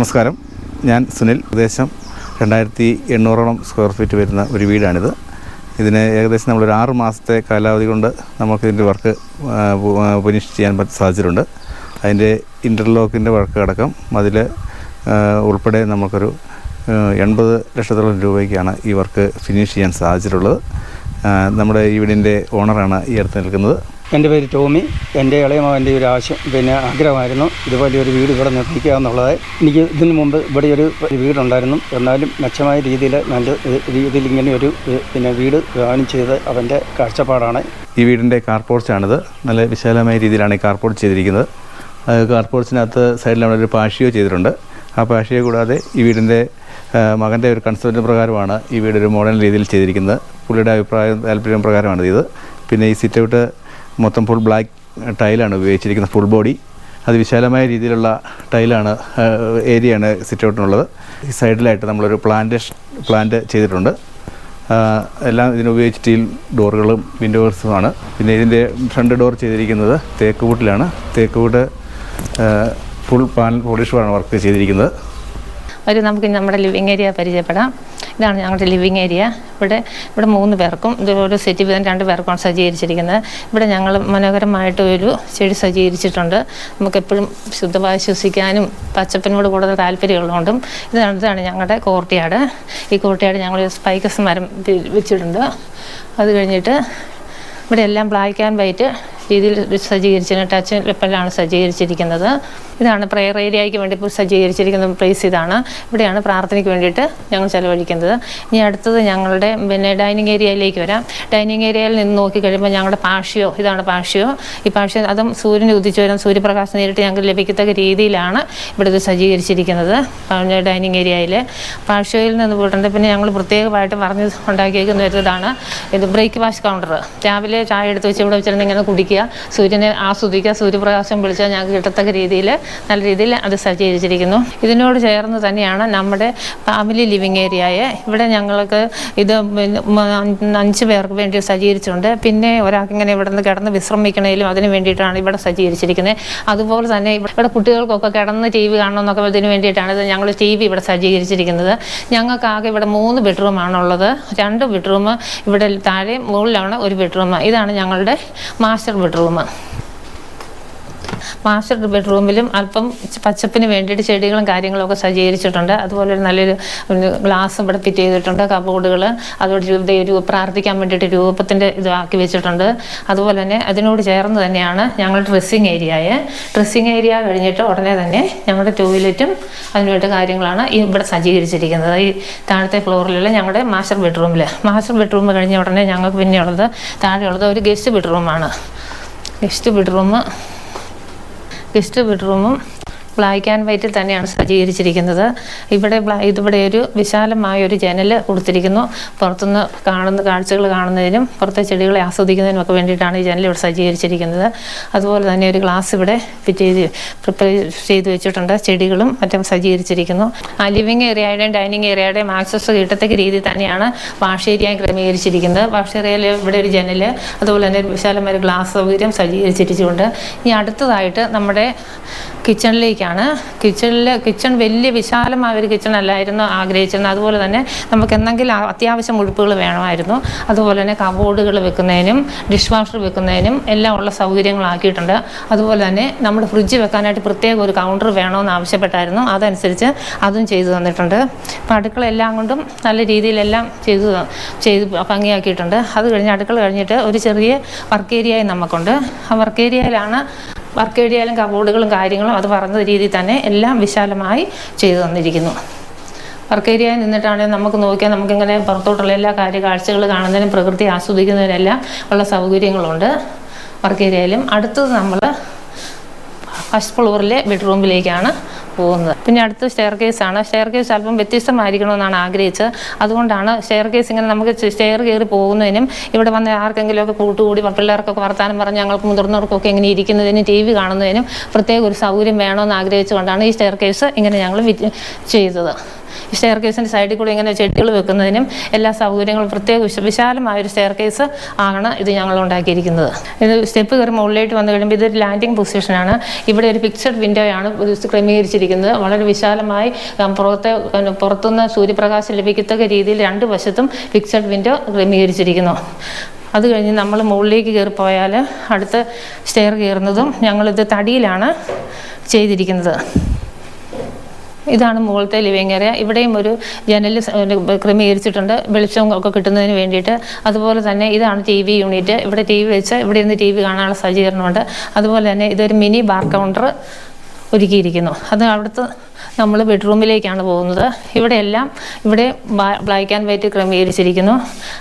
നമസ്കാരം. ഞാൻ സുനിൽ. പ്രദേശം രണ്ടായിരത്തി എണ്ണൂറോളം സ്ക്വയർ ഫീറ്റ് വരുന്ന ഒരു വീടാണിത്. ഇതിന് ഏകദേശം നമ്മളൊരു ആറ് മാസത്തെ കാലാവധി കൊണ്ട് നമുക്ക് ഇതിന്റെ വർക്ക് ഫിനിഷ് ചെയ്യാൻ സാധിച്ചിട്ടുണ്ട്. അതിന്റെ ഇന്റർലോക്കിന്റെ വർക്ക് അടക്കം അതിൽ ഉൾപ്പെടെ നമുക്കൊരു എൺപത് ലക്ഷത്തോളം രൂപയ്ക്കാണ് ഈ വർക്ക് ഫിനിഷ് ചെയ്യാൻ സാധിച്ചിട്ടുള്ളത്. നമ്മുടെ ഈ വീടിന്റെ ഓണറാണ് ഈ അടുത്ത് നിൽക്കുന്നത്. എന്റെ പേര് ടോമി. എന്റെ ഇളയ മകന്റെ ഒരു ആവശ്യം പിന്നെ ആഗ്രഹമായിരുന്നു ഇതുപോലെ ഒരു വീട് ഇവിടെ നിർമ്മിക്കുക എന്നുള്ളത്. എനിക്ക് ഇതിനു മുമ്പ് ഇവിടെ ഒരു വീടുണ്ടായിരുന്നു. എന്നാലും മെച്ചമായ രീതിയിൽ നല്ല രീതിയിൽ ഇങ്ങനെ ഒരു പിന്നെ വീട് പ്ലാൻ ചെയ്ത് അവന്റെ കാഴ്ചപ്പാടാണ്. ഈ വീടിന്റെ കാർപോർച്ചാണിത് നല്ല വിശാലമായ രീതിയിലാണ് ഈ കാർപോർച്ച് ചെയ്തിരിക്കുന്നത്. അത് കാർപോർട്സിനകത്ത് സൈഡിൽ അവിടെ ഒരു പാഷിയോ ചെയ്തിട്ടുണ്ട്. ആ പാഷിയോ കൂടാതെ ഈ വീടിന്റെ മകന്റെ ഒരു കൺസെപ്റ്റ് പ്രകാരമാണ് ഈ വീട് ഒരു മോഡേൺ രീതിയിൽ ചെയ്തിരിക്കുന്നത്. പുള്ളിയുടെ അഭിപ്രായം താല്പര്യം പ്രകാരമാണ് ഇത് പിന്നെ ഈ സിറ്റ് ഔട്ട് മൊത്തം ഫുൾ ബ്ലാക്ക് ടൈലാണ് ഉപയോഗിച്ചിരിക്കുന്നത് ഫുൾ ബോഡി അത് വിശാലമായ രീതിയിലുള്ള ടൈലാണ് ഏരിയയാണ് സിറ്റ് ഔട്ടിനുള്ളത് ഈ സൈഡിലായിട്ട് നമ്മളൊരു പ്ലാന്റേഷൻ പ്ലാന്റ് ചെയ്തിട്ടുണ്ട്. എല്ലാം ഇതിനുപയോഗിച്ച് സ്റ്റീൽ ഡോറുകളും വിൻഡോസുമാണ് പിന്നെ ഇതിന്റെ ഫ്രണ്ട് ഡോർ ചെയ്തിരിക്കുന്നത് തേക്ക് വുഡിലാണ് തേക്ക് വുഡ് ഫുൾ പാനൽ പോളിഷുമാണ് വർക്ക് ചെയ്തിരിക്കുന്നത്. ഒരു നമുക്ക് നമ്മുടെ ലിവിങ് ഏരിയ പരിചയപ്പെടാം. ഇതാണ് ഞങ്ങളുടെ ലിവിങ് ഏരിയ ഇവിടെ ഇവിടെ മൂന്ന് പേർക്കും ഇത് ഒരു സെറ്റ് വീതം രണ്ട് പേർക്കാണ് സജ്ജീകരിച്ചിരിക്കുന്നത്. ഇവിടെ ഞങ്ങൾ മനോഹരമായിട്ട് ഒരു ചെടി സജ്ജീകരിച്ചിട്ടുണ്ട്. നമുക്ക് എപ്പോഴും ശുദ്ധമായി ശ്വസിക്കാനും പച്ചപ്പിനോട് കൂടുതൽ താല്പര്യമുള്ളതുകൊണ്ടും ഇതാണ് ഇതാണ് ഞങ്ങളുടെ കോർട്ടിയാട്. ഈ കോർട്ടിയാട് ഞങ്ങൾ സ്പൈക്കസ് മരം വെച്ചിട്ടുണ്ട്. അത് കഴിഞ്ഞിട്ട് ഇവിടെ എല്ലാം ബ്ലാക്ക് ആൻഡ് വൈറ്റ് രീതിയിൽ സജ്ജീകരിച്ചിട്ടുണ്ട് ടച്ച് ലെപ്പലാണ് സജ്ജീകരിച്ചിരിക്കുന്നത്. ഇതാണ് പ്രെയർ ഏരിയയ്ക്ക് വേണ്ടി സജ്ജീകരിച്ചിരിക്കുന്ന പ്ലേസ് ഇതാണ്. ഇവിടെയാണ് പ്രാർത്ഥനയ്ക്ക് വേണ്ടിയിട്ട് ഞങ്ങൾ ചിലവഴിക്കുന്നത്. ഇനി അടുത്തത് ഞങ്ങളുടെ പിന്നെ ഡൈനിങ് ഏരിയയിലേക്ക് വരാം. ഡൈനിങ് ഏരിയയിൽ നിന്ന് നോക്കി കഴിയുമ്പോൾ ഞങ്ങളുടെ പാഷ്യോ ഇതാണ് പാഷ്യോ. ഈ പാഷ്യോ അതും സൂര്യൻ ഉദിച്ചു വരാം സൂര്യപ്രകാശം നേരിട്ട് ഞങ്ങൾക്ക് ലഭിക്കത്തക്ക രീതിയിലാണ് ഇവിടെ ഇത് സജ്ജീകരിച്ചിരിക്കുന്നത് ഡൈനിങ് ഏരിയയിൽ പാഷ്യോയിൽ നിന്ന് പോയിട്ടുണ്ട്. പിന്നെ ഞങ്ങൾ പ്രത്യേകമായിട്ട് പറഞ്ഞ് ഉണ്ടാക്കിയേക്കുന്ന ഒരു ഇതാണ്. ഇത് ബ്രേക്ക്ഫാസ്റ്റ് കൗണ്ടർ രാവിലെ ചായ എടുത്ത് വെച്ച് ഇവിടെ വെച്ചിരുന്ന് ഇങ്ങനെ കുടിക്കുക. സൂര്യനെ ആസ്വദിക്കുക സൂര്യപ്രകാശം വിളിച്ചാൽ ഞങ്ങൾക്ക് കിട്ടത്തക്ക രീതിയിൽ നല്ല രീതിയിൽ അത് സജ്ജീകരിച്ചിരിക്കുന്നു. ഇതിനോട് ചേർന്ന് തന്നെയാണ് നമ്മുടെ ഫാമിലി ലിവിങ് ഏരിയയെ ഇവിടെ ഞങ്ങൾക്ക് ഇത് അഞ്ച് പേർക്ക് വേണ്ടി സജ്ജീകരിച്ചിട്ടുണ്ട്. പിന്നെ ഒരാൾക്ക് ഇങ്ങനെ ഇവിടെ നിന്ന് കിടന്ന് വിശ്രമിക്കണേലും അതിന് വേണ്ടിയിട്ടാണ് ഇവിടെ സജ്ജീകരിച്ചിരിക്കുന്നത്. അതുപോലെ തന്നെ ഇവിടെ കുട്ടികൾക്കൊക്കെ കിടന്ന് ടി വി കാണണമെന്നൊക്കെ ഇതിന് വേണ്ടിയിട്ടാണ് ഇത് ഞങ്ങൾ ടി വി ഇവിടെ സജ്ജീകരിച്ചിരിക്കുന്നത്. ഞങ്ങൾക്ക് ആകെ ഇവിടെ മൂന്ന് ബെഡ്റൂമാണുള്ളത് രണ്ട് ബെഡ്റൂം ഇവിടെ താഴെ മുകളിലാണ് ഒരു ബെഡ്റൂം ഇതാണ് ഞങ്ങളുടെ മാസ്റ്റർ ബെഡ്റൂം മാസ്റ്റർ ബെഡ്റൂമിലും അല്പം പച്ചപ്പിന് വേണ്ടിയിട്ട് ചെടികളും കാര്യങ്ങളും ഒക്കെ സജ്ജീകരിച്ചിട്ടുണ്ട്. അതുപോലെ ഒരു നല്ലൊരു ഗ്ലാസ് ഇവിടെ ഫിറ്റ് ചെയ്തിട്ടുണ്ട് കബോർഡുകൾ അതോട് രൂപ പ്രാർത്ഥിക്കാൻ വേണ്ടിയിട്ട് രൂപത്തിന്റെ ഇതാക്കി വെച്ചിട്ടുണ്ട്. അതുപോലെ തന്നെ അതിനോട് ചേർന്ന് തന്നെയാണ് ഞങ്ങളുടെ ഡ്രസ്സിങ് ഏരിയയെ ഡ്രസ്സിങ് ഏരിയ കഴിഞ്ഞിട്ട് ഉടനെ തന്നെ ഞങ്ങളുടെ ടോയ്ലറ്റും അതിനുവേണ്ട കാര്യങ്ങളാണ് ഈ ഇവിടെ സജ്ജീകരിച്ചിരിക്കുന്നത്. ഈ താഴത്തെ ഫ്ലോറിലുള്ള ഞങ്ങളുടെ മാസ്റ്റർ ബെഡ്റൂമിൽ മാസ്റ്റർ ബെഡ്റൂം കഴിഞ്ഞ ഉടനെ ഞങ്ങൾക്ക് പിന്നെയുള്ളത് താഴെയുള്ളത് ഒരു ഗസ്റ്റ് ബെഡ്റൂമാണ്. ഗസ്റ്റ് ബെഡ്റൂം ഗസ്റ്റ് ബെഡ്റൂമും ബ്ലാക്ക് ആൻഡ് വൈറ്റിൽ തന്നെയാണ് സജ്ജീകരിച്ചിരിക്കുന്നത് ഇവിടെ ഇതിവിടെ ഒരു വിശാലമായ ഒരു ജനൽ കൊടുത്തിരിക്കുന്നു. പുറത്തുനിന്ന് കാണുന്ന കാഴ്ചകൾ കാണുന്നതിനും പുറത്തെ ചെടികളെ ആസ്വദിക്കുന്നതിനും ഒക്കെ വേണ്ടിയിട്ടാണ് ഈ ജനൽ ഇവിടെ സജ്ജീകരിച്ചിരിക്കുന്നത് അതുപോലെ തന്നെ ഒരു ഗ്ലാസ് ഇവിടെ ഫിറ്റ് ചെയ്ത് പ്രിപ്പയർ ചെയ്ത് വെച്ചിട്ടുണ്ട്. ചെടികളും മറ്റും സജ്ജീകരിച്ചിരിക്കുന്നു ആ ലിവിങ് ഏരിയയുടെയും ഡൈനിങ് ഏരിയയുടെയും ആക്സസ് കിട്ടത്തക്ക രീതിയിൽ തന്നെയാണ് വാഷ് ഏരിയ ക്രമീകരിച്ചിരിക്കുന്നത്. വാഷ് ഏരിയയിൽ ഇവിടെ ഒരു ജനൽ അതുപോലെ തന്നെ വിശാലമായ ഒരു ഗ്ലാസ് സൗകര്യം സജ്ജീകരിച്ചിരിച്ചുകൊണ്ട് ഇനി അടുത്തതായിട്ട് നമ്മുടെ കിച്ചണിലേക്കാണ് കിച്ചണിൽ കിച്ചൺ വലിയ വിശാലമായ ഒരു കിച്ചൺ അല്ലായിരുന്നു ആഗ്രഹിച്ചിരുന്നത്. അതുപോലെ തന്നെ നമുക്ക് എന്തെങ്കിലും അത്യാവശ്യം ഉടുപ്പുകൾ വേണമായിരുന്നു. അതുപോലെ തന്നെ കബോർഡുകൾ വെക്കുന്നതിനും ഡിഷ് വാഷർ വെക്കുന്നതിനും എല്ലാം ഉള്ള സൗകര്യങ്ങളാക്കിയിട്ടുണ്ട് അതുപോലെ തന്നെ നമ്മുടെ ഫ്രിഡ്ജ് വെക്കാനായിട്ട് പ്രത്യേക ഒരു കൗണ്ടർ വേണമെന്ന് ആവശ്യപ്പെട്ടായിരുന്നു. അതനുസരിച്ച് അതും ചെയ്തു തന്നിട്ടുണ്ട്. അപ്പോൾ അടുക്കള എല്ലാം കൊണ്ടും നല്ല രീതിയിലെല്ലാം ചെയ്തു ചെയ്ത് ഭംഗിയാക്കിയിട്ടുണ്ട്. അത് കഴിഞ്ഞ് അടുക്കള കഴിഞ്ഞിട്ട് ഒരു ചെറിയ വർക്ക് ഏരിയയും നമുക്കുണ്ട്. ആ വർക്ക് ഏരിയയിലാണ് വർക്ക് ഏരിയയിലും കബോർഡുകളും കാര്യങ്ങളും അത് പറഞ്ഞ രീതിയിൽ തന്നെ എല്ലാം വിശാലമായി ചെയ്തു തന്നിരിക്കുന്നു. വർക്ക് ഏരിയയിൽ നിന്നിട്ടാണെങ്കിൽ നമുക്ക് നോക്കിയാൽ നമുക്കിങ്ങനെ പുറത്തോട്ടുള്ള എല്ലാ കാര്യ കാഴ്ചകൾ കാണുന്നതിനും പ്രകൃതി ആസ്വദിക്കുന്നതിനെല്ലാം ഉള്ള സൗകര്യങ്ങളുണ്ട്. വർക്ക് ഏരിയയിലും അടുത്തത് നമ്മൾ ഫസ്റ്റ് ഫ്ലോറിലെ ബെഡ്റൂമിലേക്കാണ് പോകുന്നത്. പിന്നെ അടുത്ത സ്റ്റെയർ ആണ്. സ്റ്റെയർ കേസ് അല്പം വ്യത്യസ്തമായിരിക്കണമെന്നാണ് ആഗ്രഹിച്ചത്. അതുകൊണ്ടാണ് സ്റ്റെയർ കേസ് ഇങ്ങനെ നമുക്ക് സ്റ്റെയർ കയറി പോകുന്നതിനും ഇവിടെ വന്ന് ആർക്കെങ്കിലുമൊക്കെ കൂട്ടുകൂടി പിള്ളേർക്കൊക്കെ വർത്താനം പറഞ്ഞ് ഞങ്ങൾക്ക് മുതിർന്നവർക്കൊക്കെ ഇങ്ങനെ ഇരിക്കുന്നതിനും ടി വി കാണുന്നതിനും പ്രത്യേക ഒരു സൗകര്യം വേണമെന്ന് ആഗ്രഹിച്ചുകൊണ്ടാണ് ഈ സ്റ്റെയർ കേസ് ഇങ്ങനെ ഞങ്ങൾ ചെയ്തത്. സ്റ്റെയർ കേസിന്റെ സൈഡിൽ കൂടി ഇങ്ങനെ ചെടികൾ വെക്കുന്നതിനും എല്ലാ സൗകര്യങ്ങളും പ്രത്യേക വിശാലമായ ഒരു സ്റ്റെയർ കേസ് ആണ് ഇത് ഞങ്ങൾ ഉണ്ടാക്കിയിരിക്കുന്നത്. ഇത് സ്റ്റെപ്പ് കയറി മുകളിലേക്ക് വന്നു കഴിയുമ്പോൾ ഇതൊരു ലാൻഡിംഗ് പൊസിഷനാണ്. ഇവിടെ ഒരു ഫിക്സഡ് വിൻഡോയാണ് ക്രമീകരിച്ചിരിക്കുന്നത്. വളരെ വിശാലമായി പുറത്തെ പുറത്തുനിന്ന് സൂര്യപ്രകാശം ലഭിക്കത്തക്ക രീതിയിൽ രണ്ട് വശത്തും ഫിക്സഡ് വിൻഡോ ക്രമീകരിച്ചിരിക്കുന്നു. അത് കഴിഞ്ഞ് നമ്മൾ മുകളിലേക്ക് കയറി പോയാൽ അടുത്ത സ്റ്റെയർ കയറുന്നതും ഞങ്ങളിത് തടിയിലാണ് ചെയ്തിരിക്കുന്നത്. ഇതാണ് മുകളിലത്തെ ലിവിങ് ഏരിയ ഇവിടെയും ഒരു ജനൽ ക്രമീകരിച്ചിട്ടുണ്ട്. വെളിച്ചം ഒക്കെ കിട്ടുന്നതിന് വേണ്ടിയിട്ട്. അതുപോലെ തന്നെ ഇതാണ് ടി വി യൂണിറ്റ് ഇവിടെ ടി വി വെച്ച് ഇവിടെ ഇരുന്ന് ടി വി കാണാനുള്ള സജ്ജീകരണമുണ്ട്. അതുപോലെ തന്നെ ഇതൊരു മിനി ബാർ കൗണ്ടർ ഒരുക്കിയിരിക്കുന്നു. അത് അവിടുത്തെ നമ്മൾ ബെഡ്റൂമിലേക്കാണ് പോകുന്നത്. ഇവിടെയെല്ലാം ഇവിടെ ബ്ലാക്ക് ആൻഡ് വൈറ്റ് ക്രമീകരിച്ചിരിക്കുന്നു.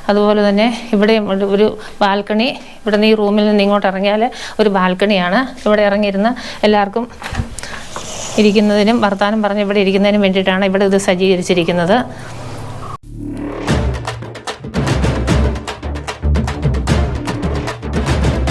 അതുപോലെ തന്നെ ഇവിടെ ഒരു ബാൽക്കണി ഇവിടെ നിന്ന് ഈ റൂമിൽ നിന്ന് ഇങ്ങോട്ട് ഇറങ്ങിയാൽ ഒരു ബാൽക്കണിയാണ് ഇവിടെ ഇറങ്ങിയിരുന്ന എല്ലാവർക്കും ഇരിക്കുന്നതിനും വർത്തമാനം പറഞ്ഞ് ഇവിടെ ഇരിക്കുന്നതിനും വേണ്ടിയിട്ടാണ് ഇവിടെ ഇത് സജ്ജീകരിച്ചിരിക്കുന്നത്.